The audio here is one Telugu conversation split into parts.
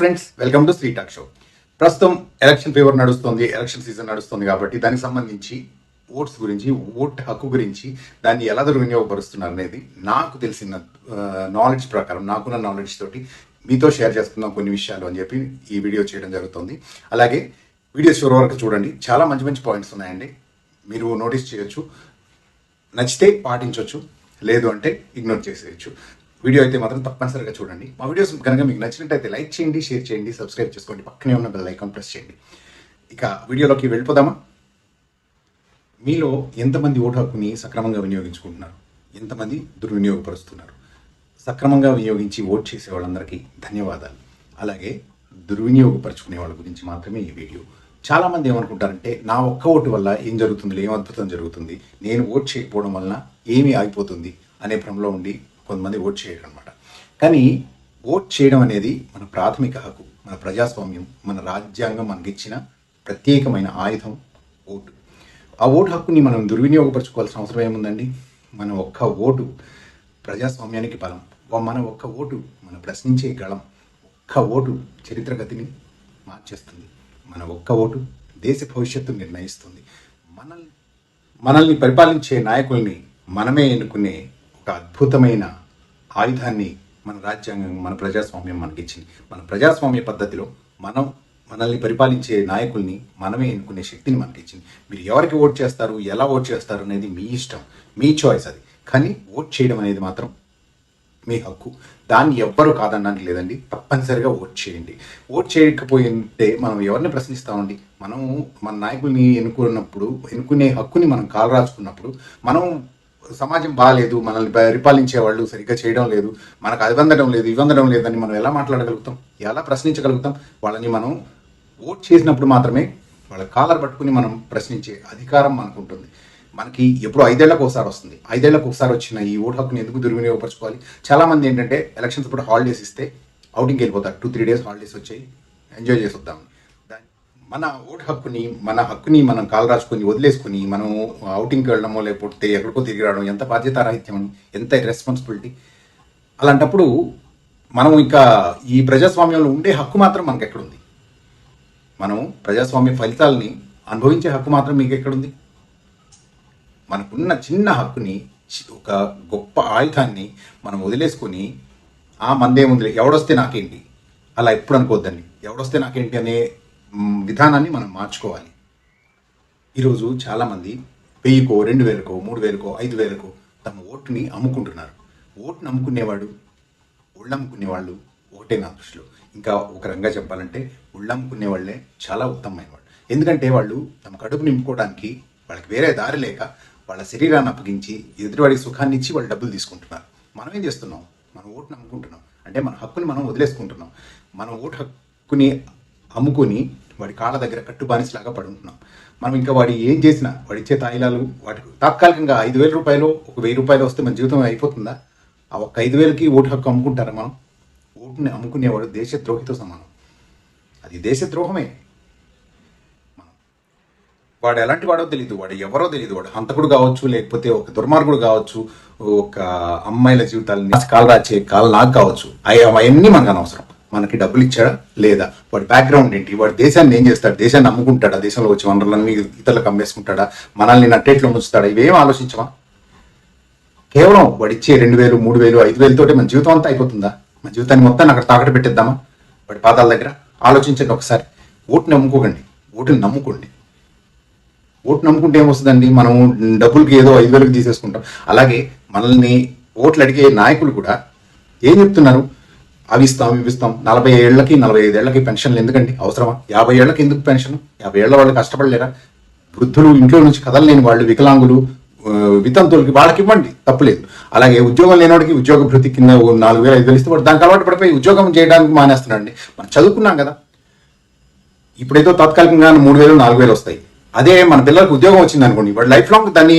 Friends welcome to Sri talk show ప్రస్తుతం ఎలక్షన్ ఫీవర్ నడుస్తుంది ఎలక్షన్ సీజన్ నడుస్తుంది కాబట్టి దానికి సంబంధించి ఓట్స్ గురించి ఓట్ హక్కు గురించి దాన్ని ఎలా దుర్వినియోగపరుస్తున్నారు అనేది నాకు తెలిసిన నాలెడ్జ్ ప్రకారం నాకున్న నాలెడ్జ్ తోటి మీతో షేర్ చేసుకుందాం కొన్ని విషయాలు అని చెప్పి ఈ వీడియో చేయడం జరుగుతుంది. అలాగే వీడియో చివరి వరకు చూడండి. చాలా మంచి మంచి పాయింట్స్ ఉన్నాయండి. మీరు నోటీస్ చేయొచ్చు. నచ్చితే పాటించవచ్చు లేదు అంటే ఇగ్నోర్ చేసేయచ్చు. వీడియో అయితే మాత్రం తప్పనిసరిగా చూడండి. మా వీడియోస్ కనుక మీకు నచ్చినట్టయితే లైక్ చేయండి షేర్ చేయండి సబ్స్క్రైబ్ చేసుకోండి. పక్కనే ఉన్న బెల్ ఐకాన్ ప్రెస్ చేయండి. ఇక వీడియోలోకి వెళ్ళిపోదామా? మీలో ఎంతమంది ఓటు హక్కుని సక్రమంగా వినియోగించుకుంటున్నారు? ఎంతమంది దుర్వినియోగపరుస్తున్నారు? సక్రమంగా వినియోగించి ఓట్ చేసే వాళ్ళందరికీ ధన్యవాదాలు. అలాగే దుర్వినియోగపరుచుకునే వాళ్ళ గురించి మాత్రమే ఈ వీడియో. చాలామంది ఏమనుకుంటారంటే నా ఒక్క ఓటు వల్ల ఏం జరుగుతుంది ఏం అద్భుతం జరుగుతుంది? నేను ఓట్ చేయకపోవడం వలన ఏమీ ఆగిపోతుంది? అనే భ్రమలో ఉండి కొంతమంది ఓట్ చేయడం అనమాట కానీ ఓట్ చేయడం అనేది మన ప్రాథమిక హక్కు మన ప్రజాస్వామ్యం మన రాజ్యాంగం మనకిచ్చిన ప్రత్యేకమైన ఆయుధం ఓటు. ఆ ఓటు హక్కుని మనం దుర్వినియోగపరచుకోవాల్సిన అవసరం ఏముందండి? మన ఒక్క ఓటు ప్రజాస్వామ్యానికి బలం. మన ఒక్క ఓటు మన ప్రశ్నించే గళం. ఒక్క ఓటు చరిత్ర గతిని మార్చేస్తుంది. మన ఒక్క ఓటు దేశ భవిష్యత్తు నిర్ణయిస్తుంది. మనల్ని మనల్ని పరిపాలించే నాయకుల్ని మనమే ఎన్నుకునే ఒక అద్భుతమైన ఆయుధాన్ని మన రాజ్యాంగం మన ప్రజాస్వామ్యం మనకిచ్చింది. మన ప్రజాస్వామ్య పద్ధతిలో మనం మనల్ని పరిపాలించే నాయకుల్ని మనమే ఎన్నుకునే శక్తిని మనకిచ్చింది. మీరు ఎవరికి ఓట్ చేస్తారు ఎలా ఓట్ చేస్తారు అనేది మీ ఇష్టం మీ చాయిస్ అది. కానీ ఓట్ చేయడం అనేది మాత్రం మీ హక్కు. దాన్ని ఎవ్వరూ కాదనడానికి లేదండి తప్పనిసరిగా ఓట్ చేయండి. ఓట్ చేయకపోయింటే మనం ఎవరిని ప్రశ్నిస్తామండి మనం మన నాయకుల్ని ఎన్నుకున్నప్పుడు ఎన్నుకునే హక్కుని మనం కాలరాచుకున్నప్పుడు మనం సమాజం బాగాలేదు మనల్ని పరిపాలించే వాళ్ళు సరిగ్గా చేయడం లేదు మనకు అది అందడం లేదు ఇవ్వందడం లేదని మనం ఎలా మాట్లాడగలుగుతాం? ఎలా ప్రశ్నించగలుగుతాం? వాళ్ళని మనం ఓట్ చేసినప్పుడు మాత్రమే వాళ్ళ కాలర్ పట్టుకుని మనం ప్రశ్నించే అధికారం మనకు ఉంటుంది మనకి ఎప్పుడు ఐదేళ్ళకు ఒకసారి వస్తుంది. ఐదేళ్ళకు ఒకసారి వచ్చిన ఈ ఓటు హక్కుని ఎందుకు దుర్వినియోగపరచుకోవాలి? చాలామంది ఏంటంటే ఎలక్షన్స్ ఇప్పుడు హాలిడేస్ ఇస్తే అవుటింగ్కి వెళ్ళిపోతారు. టూ త్రీ డేస్ హాలిడేస్ వచ్చాయి. ఎంజాయ్ చేసి వద్దాం మన ఓటు హక్కుని మన హక్కుని మనం కాలు రాసుకొని వదిలేసుకుని మనం అవుటింగ్కి వెళ్ళడమో లేకపోతే ఎక్కడికో తిరిగి రావడం ఎంత బాధ్యతారాహిత్యం అని ఎంత రెస్పాన్సిబిలిటీ అలాంటప్పుడు మనం ఇంకా ఈ ప్రజాస్వామ్యంలో ఉండే హక్కు మాత్రం మనకు ఎక్కడుంది మనం ప్రజాస్వామ్య ఫలితాలని అనుభవించే హక్కు మాత్రం మీకు ఎక్కడుంది మనకున్న చిన్న హక్కుని ఒక గొప్ప ఆయుధాన్ని మనం వదిలేసుకొని ఆ మందేముంది ఎవడొస్తే నాకేంటి? అలా ఎప్పుడు అనుకోవద్దండి. ఎవడొస్తే నాకేంటి అనే విధానాన్ని మనం మార్చుకోవాలి. ఈరోజు చాలామంది వెయ్యికో రెండు వేలకో మూడు వేలకో ఐదు వేలకో తమ ఓటుని అమ్ముకుంటున్నారు. ఓటుని అమ్ముకునేవాడు ఒళ్ళమ్ముకునేవాళ్ళు ఒకటే నా దృష్టిలో. ఇంకా ఒక రంగా చెప్పాలంటే ఒళ్ళమ్ముకునే వాళ్ళే చాలా ఉత్తమమైన వాళ్ళు ఎందుకంటే వాళ్ళు తమ కడుపు నింపుకోవడానికి వాళ్ళకి వేరే దారి లేక వాళ్ళ శరీరాన్ని అప్పగించి ఎదుటివాడికి సుఖాన్ని ఇచ్చి వాళ్ళు డబ్బులు తీసుకుంటున్నారు. మనం ఏం చేస్తున్నాం? మన ఓటుని అమ్ముకుంటున్నాం. అంటే మన హక్కుని మనం వదిలేసుకుంటున్నాం. మన ఓటు హక్కుని అమ్ముకొని వాడి కాళ్ళ దగ్గర కట్టుబానిసలాగా పడుంటున్నాం. మనం ఇంకా వాడి ఏం చేసినా వాడిచ్చే తాయిలాలు వాటికి తాత్కాలికంగా ఐదు వేల రూపాయలు ఒక వెయ్యి రూపాయలు వస్తే మన జీవితం అయిపోతుందా? ఆ ఒక్క ఐదు వేలకి ఓటు హక్కు అమ్ముకుంటారా మనం? ఓటుని అమ్ముకునేవాడు దేశద్రోహితో సమానం. అది దేశద్రోహమే. వాడు ఎలాంటి వాడో తెలియదు వాడు ఎవరో తెలియదు వాడు హంతకుడు కావచ్చు లేకపోతే ఒక దుర్మార్గుడు కావచ్చు ఒక అమ్మాయిల జీవితాలని కాలు రాచే కాలు నాకు కావచ్చు. అవి అవన్నీ మనకు అనవసరం. మనకి డబ్బులు ఇచ్చాడా లేదా? వాడి బ్యాక్గ్రౌండ్ ఏంటి? వాడి దేశాన్ని ఏం చేస్తాడు? దేశాన్ని అమ్ముకుంటాడా దేశంలో వచ్చే వనరులన్నీ ఇతరులకు అమ్మేసుకుంటాడా? మనల్ని నట్టేట్లో ఉంచుతాడా? ఇవేం ఆలోచించమా కేవలం వాడు ఇచ్చే రెండు వేలు మూడు వేలు ఐదు వేలతోటే మన జీవితం అంతా అయిపోతుందా? మన జీవితాన్ని మొత్తాన్ని అక్కడ తాకట్టు పెట్టేద్దామా? వాడి పాదాల దగ్గర ఆలోచించండి ఒకసారి. ఓటుని నమ్ముకోకండి. ఓటుని నమ్ముకోండి. ఓటు నమ్ముకుంటే ఏమొస్తుందండి? మనం డబ్బులకి ఏదో ఐదు వేలకు తీసేసుకుంటాం. అలాగే మనల్ని ఓట్లు అడిగే నాయకులు కూడా ఏం చెప్తున్నారు? అవి ఇస్తాం ఇవి ఇస్తాం నలభై ఏళ్ళకి నలభై ఐదేళ్ళకి పెన్షన్లు ఎందుకండి? అవసరమా? యాభై ఏళ్ళకి ఎందుకు పెన్షన్? యాభై ఏళ్ళ వాళ్ళు కష్టపడలేరా? వృద్ధులు ఇంట్లో నుంచి కదలలేని వాళ్ళు వికలాంగులు వితంతువులకి వాళ్ళకి ఇవ్వండి తప్పులేదు. అలాగే ఉద్యోగం లేనివాడికి ఉద్యోగ భృతి కింద ఓ నాలుగు వేలు ఐదు వేలు ఇస్తే వాడు దానికి అలవాటు పడిపోయి ఉద్యోగం చేయడానికి మానేస్తున్నాడండి. మనం చదువుకున్నాం కదా. ఇప్పుడేదో తాత్కాలికంగా మూడు వేలు నాలుగు వేలు వస్తాయి. అదే మన పిల్లలకు ఉద్యోగం వచ్చింది అనుకోండి. వాడు లైఫ్ లాంగ్ దాన్ని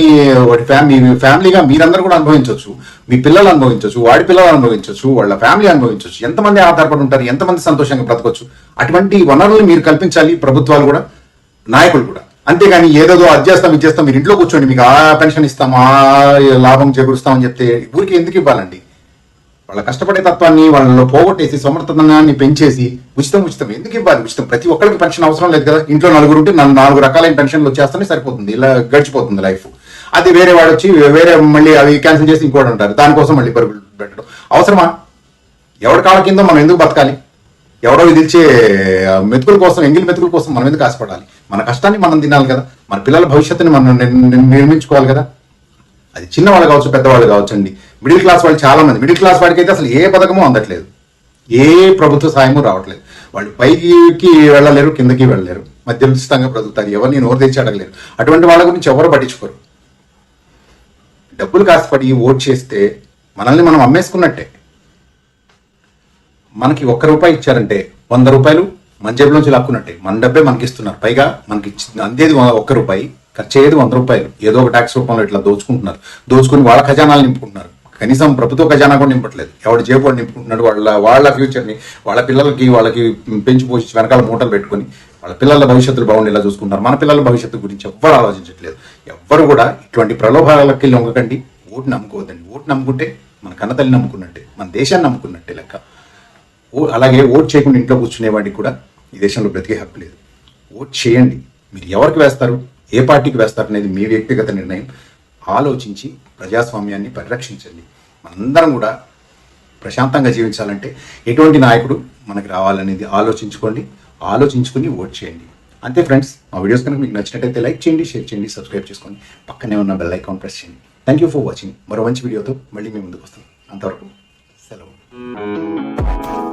వాడి ఫ్యామిలీ ఫ్యామిలీగా మీరందరూ కూడా అనుభవించవచ్చు మీ పిల్లలు అనుభవించవచ్చు వాడి పిల్లలు అనుభవించవచ్చు వాళ్ళ ఫ్యామిలీ అనుభవించవచ్చు ఎంతమంది ఆధారపడి ఉంటారు ఎంతమంది సంతోషంగా బ్రతకొచ్చు? అటువంటి వనరులు మీరు కల్పించాలి ప్రభుత్వాలు కూడా నాయకులు కూడా. అంతేగాని ఏదేదో అది చేస్తాం ఇది చేస్తాం మీరు ఇంట్లో కూర్చోండి మీకు ఆ పెన్షన్ ఇస్తాం ఆ లాభం చేకూరుస్తాం అని చెప్తే ఊరికి ఎందుకు ఇవ్వాలండి? వాళ్ళ కష్టపడే తత్వాన్ని వాళ్ళలో పోగొట్టేసి సమర్థనాన్ని పెంచేసి ఉచితం ఉచితం ఎందుకు ఇవ్వాలి? ఉచితం. ప్రతి ఒక్కరికి పెన్షన్ అవసరం లేదు కదా. ఇంట్లో నలుగురు ఉంటే నన్ను నాలుగు రకాలైన పెన్షన్లు వచ్చేస్తేనే సరిపోతుంది. ఇలా గడిచిపోతుంది లైఫ్. అది వేరే వాడు వచ్చి వేరే మళ్ళీ అవి క్యాన్సిల్ చేసి ఇంకోటి అంటారు. దానికోసం మళ్ళీ పరుగులు పెట్టడం. అవసరమా? ఎవరి కాళ్ళ కింద మనం ఎందుకు బతకాలి? ఎవరో విధిల్చే మెతుకుల కోసం ఎంగిల్ మెతుకుల కోసం మనం ఎందుకు ఆశపడాలి? మన కష్టాన్ని మనం తినాలి కదా. మన పిల్లల భవిష్యత్తుని మనం నిర్మించుకోవాలి కదా. అది చిన్నవాళ్ళు కావచ్చు పెద్దవాళ్ళు కావచ్చు అండి. మిడిల్ క్లాస్ వాళ్ళు చాలా మంది మిడిల్ క్లాస్ వాడికి అయితే అసలు ఏ పథకము అందట్లేదు. ఏ ప్రభుత్వ సాయము రావట్లేదు. వాళ్ళు పైకి వెళ్ళలేరు కిందకి వెళ్ళలేరు. మధ్యస్థంగా బ్రతుకుతారు. ఎవరిని నోరు తెచ్చి అడగలేరు. అటువంటి వాళ్ళ గురించి ఎవరు పట్టించుకోరు. డబ్బులు కాసిపడి ఓట్ చేస్తే మనల్ని మనం అమ్మేసుకున్నట్టే. మనకి ఒక్క రూపాయి ఇచ్చారంటే వంద రూపాయలు మన జేబులోంచి లాక్కున్నట్టే. మన డబ్బే మనకి ఇస్తున్నారు పైగా మనకి అందేది ఒక్క రూపాయి ఖర్చు అయ్యేది వంద రూపాయలు. ఏదో ఒక ట్యాక్స్ రూపంలో ఇట్లా దోచుకుంటున్నారు. దోచుకుని వాళ్ళ ఖజానాలు నింపుకుంటున్నారు. కనీసం ప్రభుత్వ ఖజానా కూడా నింపట్లేదు. ఎవడు చేపడు నింపుకుంటున్నాడు వాళ్ళ వాళ్ళ ఫ్యూచర్ని వాళ్ళ పిల్లలకి వాళ్ళకి పెంచి పోషించి వెనకాల మూటలు పెట్టుకొని వాళ్ళ పిల్లల భవిష్యత్తులు బాగుండేలా చూసుకుంటున్నారు. మన పిల్లల భవిష్యత్తు గురించి ఎవ్వరు ఆలోచించట్లేదు. ఎవ్వరు కూడా ఇటువంటి ప్రలోభాలకి లొంగకండి. ఓటు నమ్ముకోవద్దండి. ఓటు నమ్ముకుంటే మన కన్నతల్లి నమ్ముకున్నట్టే మన దేశాన్ని నమ్ముకున్నట్టే లెక్క. ఓ అలాగే ఓట్ చేయకుండా ఇంట్లో కూర్చునే వాడికి కూడా ఈ దేశంలో బ్రతికే హక్కు లేదు. ఓట్ చేయండి. మీరు ఎవరికి వేస్తారు? ఏ పార్టీకి వేస్తారు అనేది మీ వ్యక్తిగత నిర్ణయం. ఆలోచించి ప్రజాస్వామ్యాన్ని పరిరక్షించండి. మనందరం కూడా ప్రశాంతంగా జీవించాలంటే ఎటువంటి నాయకుడు మనకి రావాలనేది ఆలోచించుకోండి. ఆలోచించుకుని ఓట్ చేయండి. అంతే ఫ్రెండ్స్ మా వీడియోస్ కనుక మీకు నచ్చినట్టయితే లైక్ చేయండి షేర్ చేయండి సబ్స్క్రైబ్ చేసుకోండి. పక్కనే ఉన్న బెల్ ఐకాన్ ప్రెస్ చేయండి. థ్యాంక్ యూ ఫర్ వాచింగ్ మరో మంచి వీడియోతో మళ్ళీ మేము ముందుకు వస్తాం. అంతవరకు సెలవు.